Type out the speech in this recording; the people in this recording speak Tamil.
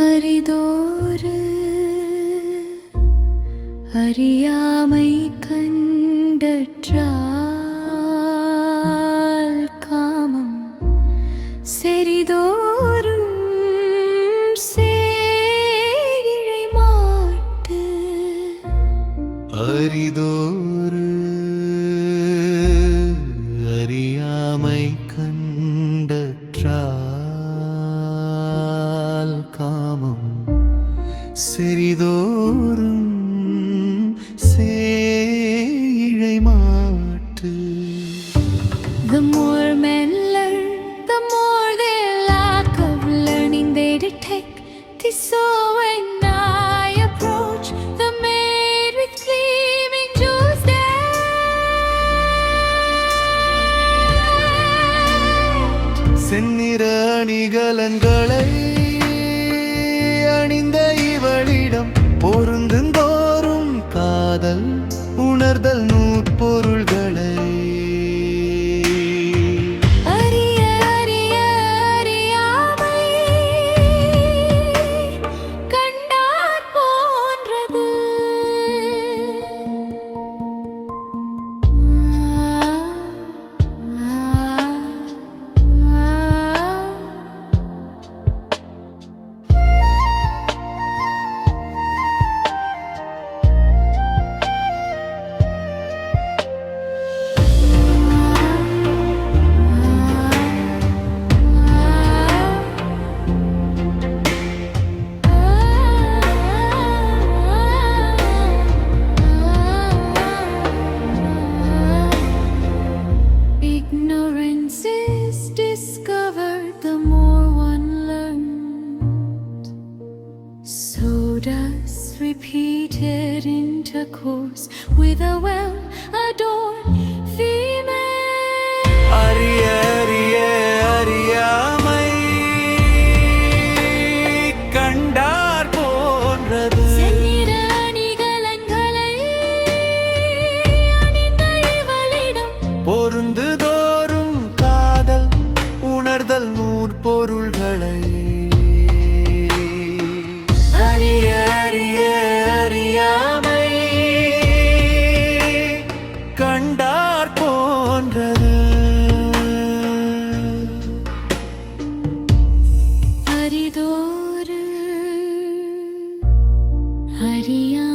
அரிதோரு அறியாமை கண்டற்றால் காமம் செறிதோறும் சேரிழை மாட்டு அரிதோறு செறிதோறும் சேயிழை மாட்டு The more men learn, the more they lack of learning they detect. Tis so when I approach the maid with gleaming jewels decked. செந்நிற அணிகலன்களை intercourse with a well adorned அறியாமை